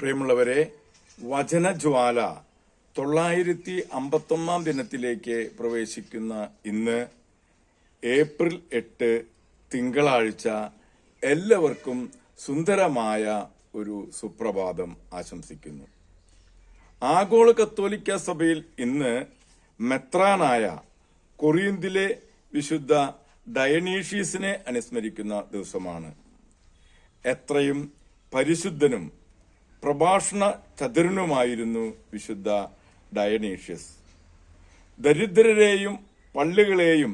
പ്രിയമുള്ളവരെ വചനജ്വാല തൊള്ളായിരത്തി അമ്പത്തൊന്നാം ദിനത്തിലേക്ക് പ്രവേശിക്കുന്ന ഇന്ന് ഏപ്രിൽ എട്ട് തിങ്കളാഴ്ച എല്ലാവർക്കും സുന്ദരമായ ഒരു സുപ്രഭാതം ആശംസിക്കുന്നു. ആഗോള കത്തോലിക്ക സഭയിൽ ഇന്ന് മെത്രാനായ കൊറിയന്തിലെ വിശുദ്ധ ഡയനീഷീസിനെ അനുസ്മരിക്കുന്ന ദിവസമാണ്. എത്രയും പരിശുദ്ധനും പ്രഭാഷണ ചതുരനുമായിരുന്നു വിശുദ്ധ ഡയനീഷ്യസ് ദരിദ്രരെയും പള്ളികളെയും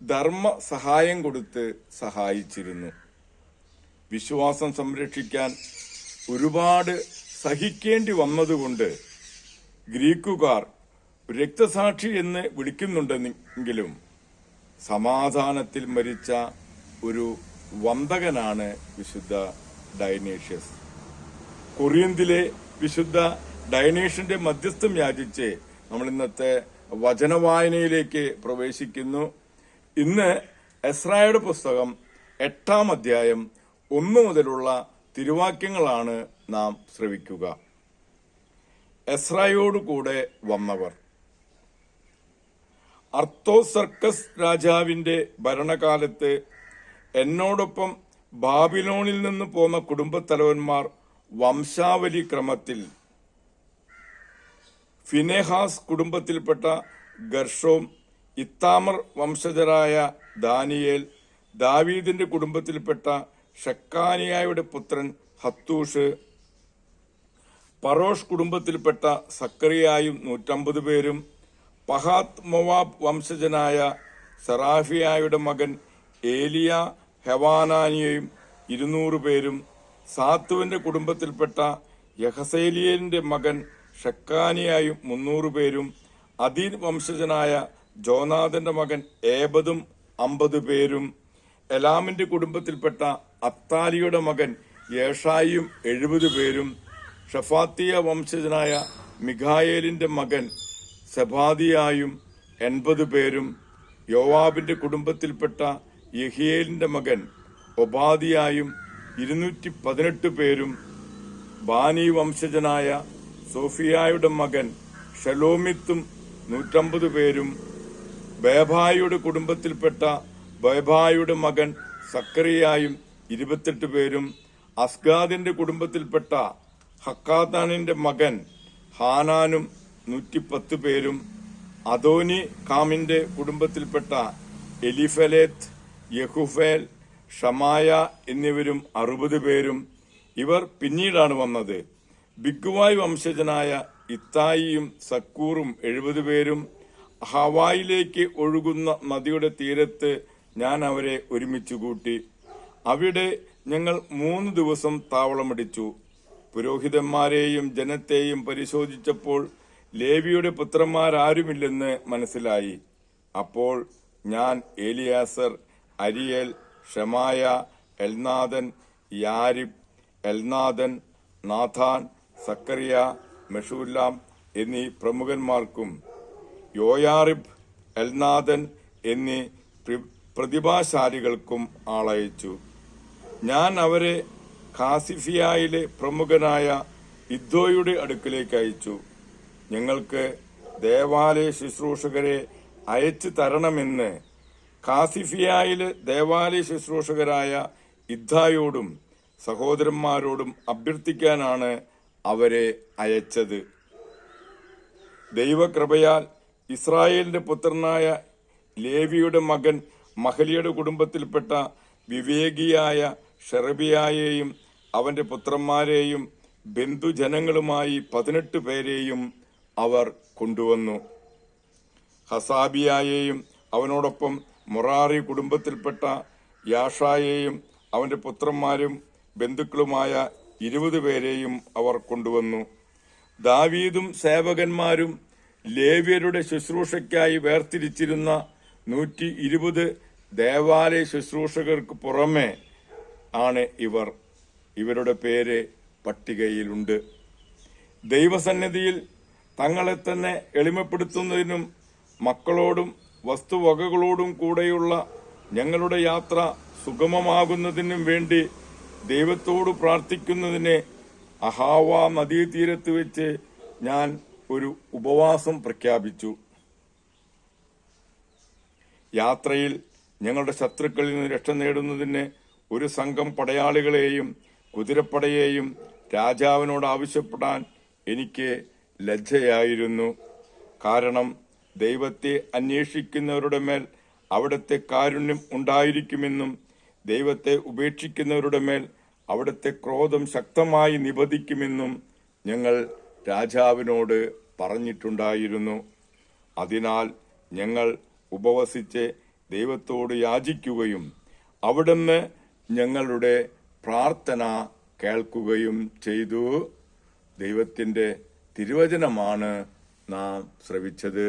ധർമ്മ സഹായം കൊടുത്ത് സഹായിച്ചിരുന്നു. വിശ്വാസം സംരക്ഷിക്കാൻ ഒരുപാട് സഹിക്കേണ്ടി വന്നതുകൊണ്ട് ഗ്രീക്കുകാർ രക്തസാക്ഷി എന്ന് വിളിക്കുന്നുണ്ടെങ്കിലും സമാധാനത്തിൽ മരിച്ച ഒരു വന്തകനാണ് വിശുദ്ധ ഡൈനേഷ്യസ് കൊറിയന്തിലെ വിശുദ്ധ ഡയനേഷന്റെ മധ്യസ്ഥം യാചിച്ച് നമ്മൾ ഇന്നത്തെ വചനവായനയിലേക്ക് പ്രവേശിക്കുന്നു. ഇന്ന് എസ്രായുടെ പുസ്തകം എട്ടാം അധ്യായം ഒന്ന് മുതലുള്ള തിരുവാക്യങ്ങളാണ് നാം ശ്രവിക്കുക. എസ്രായോടുകൂടെ വന്നവർ. അർത്തോസർക്കസ് രാജാവിന്റെ ഭരണകാലത്ത് എന്നോടൊപ്പം ബാബിലോണിൽ നിന്ന് പോന്ന കുടുംബത്തലവന്മാർ വംശാവലി ക്രമത്തിൽ ഫിനെഹാസ് കുടുംബത്തിൽപ്പെട്ട ഗർഷോം ഇത്താമർ വംശജരായ ദാനിയേൽ ദാവീദിന്റെ കുടുംബത്തിൽപ്പെട്ട ഷക്കാനിയായുടെ പുത്രൻ ഹത്തൂഷ് പറോഷ് കുടുംബത്തിൽപ്പെട്ട സക്കറിയായും നൂറ്റമ്പത് പേരും പഹാത്ത് മൊവാബ് വംശജനായ സെറാഫിയായുടെ മകൻ ഏലിയ ഹെവാനാനിയയും ഇരുന്നൂറ് പേരും സാത്തുവിന്റെ കുടുംബത്തിൽപ്പെട്ട യഹസേലിയലിന്റെ മകൻ ഷക്കാനിയായും മുന്നൂറ് പേരും അദീൻ വംശജനായ ജോനാഥന്റെ മകൻ ഏബതും അമ്പത് പേരും എലാമിന്റെ കുടുംബത്തിൽപ്പെട്ട അത്താലിയുടെ മകൻ യേഷായും എഴുപത് പേരും ഷഫാത്തിയ വംശജനായ മിഖായേലിന്റെ മകൻ സെബാദിയായും എൺപത് പേരും യോവാബിന്റെ കുടുംബത്തിൽപ്പെട്ട യഹിയേലിന്റെ മകൻ ഒബാദിയായും ഇരുന്നൂറ്റി പതിനെട്ട് പേരും ബാനി വംശജനായ സോഫിയായുടെ മകൻ ഷലോമിത്തും നൂറ്റമ്പത് പേരും ബേഭായുടെ കുടുംബത്തിൽപ്പെട്ട ബേഭായുടെ മകൻ സക്കറിയായും ഇരുപത്തെട്ട് പേരും അസ്ഗാദിന്റെ കുടുംബത്തിൽപ്പെട്ട ഹക്കാദാനിന്റെ മകൻ ഹാനാനും നൂറ്റിപ്പത്ത് പേരും അദോനി കാമിന്റെ കുടുംബത്തിൽപ്പെട്ട എലിഫലേത്ത് യഹുഫേൽ ഷമായ എന്നിവരും അറുപത് പേരും ഇവർ പിന്നീടാണ് വന്നത്. ബിഗ്വായ് വംശജനായ ഇത്തായിയും സക്കൂറും എഴുപത് പേരും ഹവായിലേക്ക് ഒഴുകുന്ന നദിയുടെ തീരത്ത് ഞാൻ അവരെ ഒരുമിച്ച് കൂട്ടി. അവിടെ ഞങ്ങൾ മൂന്ന് ദിവസം താവളമടിച്ചു. പുരോഹിതന്മാരെയും ജനത്തെയും പരിശോധിച്ചപ്പോൾ ലേവിയുടെ പുത്രന്മാരാരുമില്ലെന്ന് മനസ്സിലായി. അപ്പോൾ ഞാൻ Eliezer Ariel Shemaiah Elnathan Jarib Elnathan Nathan Zechariah Meshullam എന്നീ പ്രമുഖന്മാർക്കും യോയാറിബ് എൽനാഥൻ എന്നീ പ്രതിഭാശാലികൾക്കും ആളയച്ചു. ഞാൻ അവരെ കാസിഫിയായിലെ പ്രമുഖനായ ഇദ്ദോയുടെ അടുക്കിലേക്ക് അയച്ചു. ഞങ്ങൾക്ക് ദേവാലയ ശുശ്രൂഷകരെ അയച്ചു തരണമെന്ന് കാസിഫിയായിലെ ദേവാലയ ശുശ്രൂഷകരായ ഇദ്ധായോടും സഹോദരന്മാരോടും അഭ്യർത്ഥിക്കാനാണ് അവരെ അയച്ചത്. ദൈവകൃപയാൽ ഇസ്രായേലിന്റെ പുത്രനായ ലേവിയുടെ മകൻ മഹലിയുടെ കുടുംബത്തിൽപ്പെട്ട വിവേകിയായ ഷെറബിയായെയും അവന്റെ പുത്രന്മാരെയും ബന്ധുജനങ്ങളുമായി പതിനെട്ട് പേരെയും അവർ കൊണ്ടുവന്നു. ഹസാബിയായെയും അവനോടൊപ്പം മൊറാറി കുടുംബത്തിൽപ്പെട്ട യാഷായെയും അവന്റെ പുത്രന്മാരും ബന്ധുക്കളുമായ ഇരുപത് പേരെയും അവർ കൊണ്ടുവന്നു. ദാവീദും സേവകന്മാരും ലേവ്യരുടെ ശുശ്രൂഷയ്ക്കായി വേർതിരിച്ചിരുന്ന നൂറ്റി ഇരുപത് ദേവാലയ ശുശ്രൂഷകർക്ക് പുറമെ ആണ് ഇവർ. ഇവരുടെ പേര് പട്ടികയിലുണ്ട്. ദൈവസന്നിധിയിൽ തങ്ങളെ തന്നെ എളിമപ്പെടുത്തുന്നതിനും മക്കളോടും വസ്തുവകകളോടും കൂടെയുള്ള ഞങ്ങളുടെ യാത്ര സുഗമമാകുന്നതിനും വേണ്ടി ദൈവത്തോട് പ്രാർത്ഥിക്കുന്നതിന് അഹാവ നദീതീരത്ത് വെച്ച് ഞാൻ ഒരു ഉപവാസം പ്രഖ്യാപിച്ചു. യാത്രയിൽ ഞങ്ങളുടെ ശത്രുക്കളിൽ നിന്ന് രക്ഷ നേടുന്നതിന് ഒരു സംഘം പടയാളികളെയും കുതിരപ്പടയെയും രാജാവിനോട് ആവശ്യപ്പെടാൻ എനിക്ക് ലജ്ജയായിരുന്നു. കാരണം ദൈവത്തെ അന്വേഷിക്കുന്നവരുടെ മേൽ അവിടുത്തെ കാരുണ്യം ഉണ്ടായിരിക്കുമെന്നും ദൈവത്തെ ഉപേക്ഷിക്കുന്നവരുടെ മേൽ അവിടുത്തെ ക്രോധം ശക്തമായി നിബദിക്കുമെന്നും ഞങ്ങൾ രാജാവിനോട് പറഞ്ഞിട്ടുണ്ടായിരുന്നു. അതിനാൽ ഞങ്ങൾ ഉപവസിച്ച് ദൈവത്തോട് യാചിക്കുകയും അവിടുന്ന് ഞങ്ങളുടെ പ്രാർത്ഥന കേൾക്കുകയും ചെയ്തു. ദൈവത്തിന്റെ തിരുവചനമാണ് നാം ശ്രവിച്ചത്